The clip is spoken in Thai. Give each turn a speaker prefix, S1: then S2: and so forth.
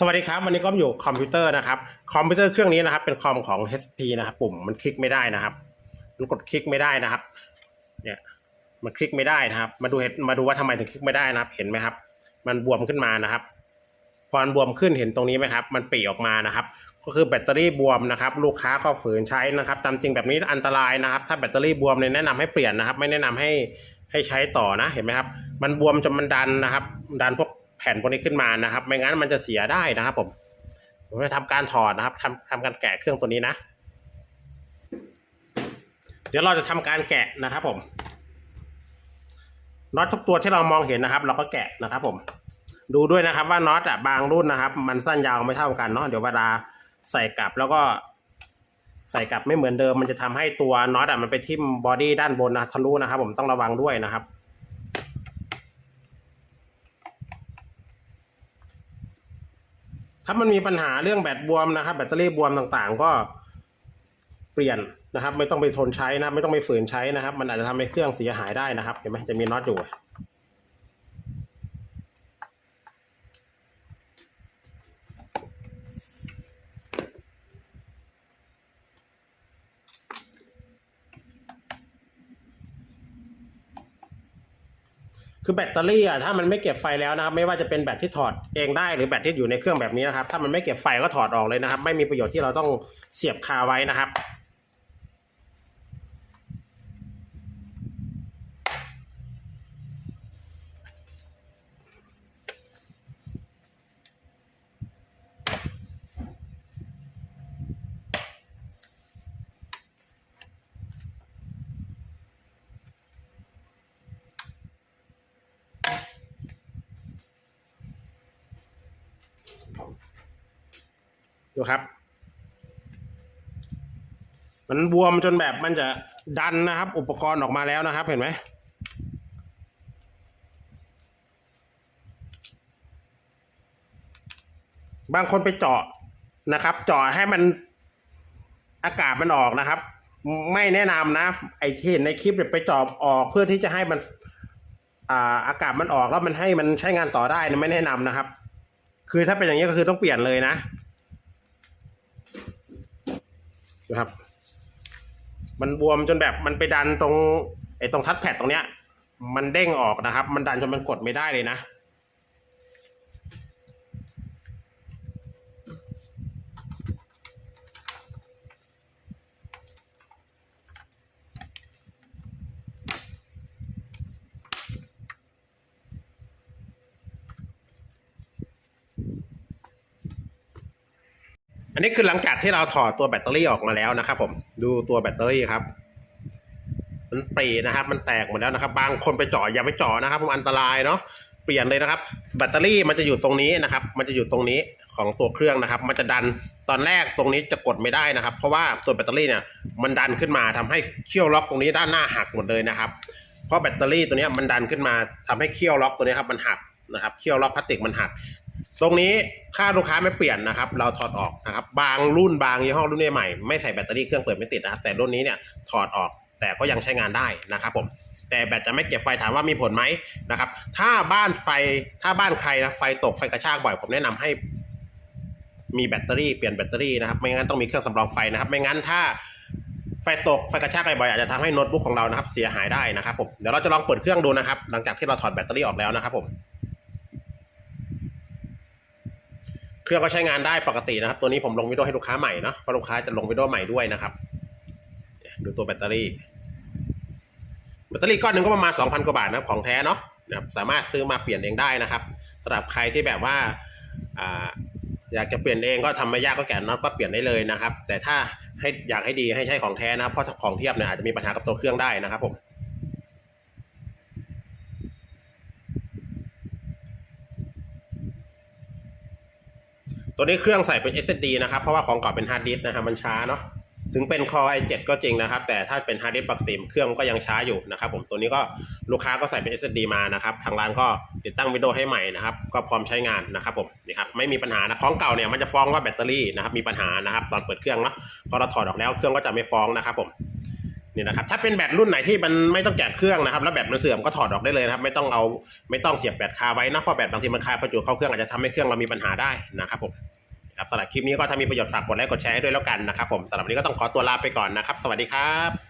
S1: สวัสดีครับ วันนี้ก็อยู่คอมพิวเตอร์นะครับ คอมพิวเตอร์เครื่องนี้นะครับ เป็นคอมของ HP นะครับ ปุ่มมันคลิกไม่ได้นะครับ มันกดคลิกไม่ได้นะครับ เนี่ยมันคลิกไม่ได้นะครับ มาดูเหตุมาดูว่าทำไมถึงคลิกไม่ได้นะครับ เห็นไหมครับ มันบวมขึ้นมานะครับ พอมันบวมขึ้นเห็นตรงนี้ไหมครับ มันปีออกมานะครับ ก็คือแบตเตอรี่บวมนะครับ ลูกค้าก็ฝืนใช้นะครับตามจริงแบบนี้อันตรายนะครับ ถ้าแบตเตอรี่บวมเนี่ยแนะนำให้เปลี่ยนนะครับ ไม่แนะนำให้ให้ใช้ต่อนะ เห็นไหมครับ มันบวมจนมันดันนะครับ ดันพวก แผ่นพวกนี้ขึ้นมานะครับ ไม่งั้นมันจะเสียได้นะครับ ผมผมจะทำการถอดนะครับทำทำการแกะเครื่องตัวนี้นะ เดี๋ยวเราจะทำการแกะนะครับ ผมน็อตทุกตัวที่เรามองเห็นนะครับ เราก็แกะนะครับ ผม ดูด้วยนะครับ ว่าน็อตอะบางรุ่นนะครับ มันสั้นยาวไม่เท่ากันเนาะเดี๋ยวเวลาใส่กลับแล้วก็ใส่กลับไม่เหมือนเดิมมันจะทำให้ตัวน็อตอะมันไปทิ่มบอดี้ด้านบนนะทะลุนะครับ ผมต้องระวังด้วยนะครับ ถ้ามันมีปัญหาเรื่องแบตบวมนะครับ แบตเตอรี่บวมต่างๆ ก็เปลี่ยนนะครับ ไม่ต้องไปทนใช้นะ ไม่ต้องไปฝืนใช้นะครับ มันอาจจะทำให้เครื่องเสียหายได้นะครับ เห็นไหมจะมีน็อตอยู่ คือแบตเตอรี่อะถ้ามันไม่เก็บไฟแล้วนะครับ ไม่ว่าจะเป็นแบตที่ถอดเองได้หรือแบตที่อยู่ในเครื่องแบบนี้นะครับ ถ้ามันไม่เก็บไฟก็ถอดออกเลยนะครับ ไม่มีประโยชน์ที่เราต้องเสียบคาไว้นะครับ ดูครับ มันบวมจนแบบมันจะดันนะครับ อุปกรณ์ออกมาแล้วนะครับ เห็นไหมบางคนไปเจาะนะครับ เจาะให้มันอากาศมันออกนะครับ ไม่แนะนำนะ ไอ้ที่เห็นในคลิปเนี่ยไปเจาะออกเพื่อที่จะให้มันอ่าอากาศมันออกแล้วมันให้มันใช้งานต่อได้นะไม่แนะนำนะครับ คือถ้าเป็นอย่างนี้ก็คือต้องเปลี่ยนเลยนะ นะครับ มันบวมจนแบบมันไปดันตรงไอ้ตรงทัดแพดตรงเนี้ย มันเด้งออกนะครับ มันดันจนมันกดไม่ได้เลยนะ อันนี้คือหลังจากที่เราถอดตัวแบตเตอรี่ออกมาแล้วนะครับ ผม ดูตัวแบตเตอรี่ครับ มันปรีนะครับ มันแตกหมดแล้วนะครับ บางคนไปเจาะอย่าไปเจาะนะครับมันอันตรายเนาะ เปลี่ยนเลยนะครับ แบตเตอรี่มันจะอยู่ตรงนี้นะครับ มันจะอยู่ตรงนี้ของตัวเครื่องนะครับ มันจะดันตอนแรกตรงนี้จะกดไม่ได้นะครับ เพราะว่าตัวแบตเตอรี่เนี่ย มันดันขึ้นมาทำให้เขี้ยวล็อกตรงนี้ด้านหน้าหักหมดเลยนะครับ เพราะแบตเตอรี่ตัวนี้มันดันขึ้นมาทำให้เขี้ยวล็อกตัวนี้ครับมันหักนะครับ เขี้ยวล็อกพลาสติกมันหัก ตรงนี้ถ้าลูกค้าไม่เปลี่ยนนะครับ เราถอดออกนะครับ บางรุ่นบางยี่ห้อรุ่นใหม่ไม่ใส่แบตเตอรี่เครื่องเปิดไม่ติดนะครับแต่รุ่นนี้เนี่ยถอดออกแต่ก็ยังใช้งานได้นะครับผมแต่แบตจะไม่เก็บไฟถามว่ามีผลไหมนะครับ ถ้าบ้านไฟถ้าบ้านใครนะไฟตกไฟกระชากบ่อย ผมแนะนำให้ มีแบตเตอรี่เปลี่ยนแบตเตอรี่นะครับ ไม่งั้นต้องมีเครื่องสำรองไฟนะครับ ไม่งั้นถ้าไฟตกไฟกระชากบ่อยอาจจะทำให้โน้ตบุ๊กของเรานะครับ เสียหายได้นะครับผมเดี๋ยวเราจะลองเปิดเครื่องดูนะครับ หลังจากที่เราถอดแบตเตอรี่ออกแล้วนะครับผม เครื่องก็ใช้งานได้ปกตินะครับ ตัวนี้ผมลงวิดีโอให้ลูกค้าใหม่เนาะเพราะลูกค้าจะลงวิดีโอใหม่ด้วยนะครับ ดูตัวแบตเตอรี่ แบตเตอรี่ก้อนหนึ่งก็ประมาณ 2,000 กว่าบาทนะของแท้เนาะนะครับสามารถซื้อมาเปลี่ยนเองได้นะครับสำหรับใครที่แบบว่าอยากจะเปลี่ยนเองก็ทำไม่ยากก็แกะน็อตก็เปลี่ยนได้เลยนะครับ แต่ถ้าให้อยากให้ดีให้ใช้ของแท้นะครับเพราะของเทียบเนี่ยอาจจะมีปัญหากับตัวเครื่องได้นะครับผม ตัวนี้เครื่องใส่เป็น SSD นะครับ เพราะว่าของเก่าเป็นฮาร์ดดิสก์นะครับมันช้าเนาะถึงเป็น Core i7 ก็จริงนะครับ แต่ถ้าเป็นฮาร์ดดิสก์ปกติเครื่องก็ยังช้าอยู่นะครับผมตัวนี้ก็ลูกค้าก็ใส่เป็น SSD มานะครับ ทางร้านก็ติดตั้งวิดีโอให้ใหม่นะครับ ก็พร้อมใช้งานนะครับผมนี่ครับไม่มีปัญหานะของเก่าเนี่ยมันจะฟ้องว่าแบตเตอรี่นะครับมีปัญหานะครับ ตอนเปิดเครื่องเนาะพอเราถอดออกแล้วเครื่องก็จะไม่ฟ้องนะครับผม นี่นะครับถ้าเป็นแบตรุ่นไหนที่มันไม่ต้องแกะเครื่องนะครับ แล้วแบตมันเสื่อมก็ถอดออกได้เลยนะครับ ไม่ต้องเอาไม่ต้องเสียบแบตคาไว้นะเพราะแบตบางทีมันคาประจุเข้าเครื่องอาจจะทำให้เครื่องเรามีปัญหาได้นะครับผมครับสำหรับคลิปนี้ก็ถ้ามีประโยชน์ฝากกดไลค์กดแชร์ให้ด้วยแล้วกันนะครับผมสำหรับวันนี้ก็ต้องขอตัวลาไปก่อนนะครับ สวัสดีครับ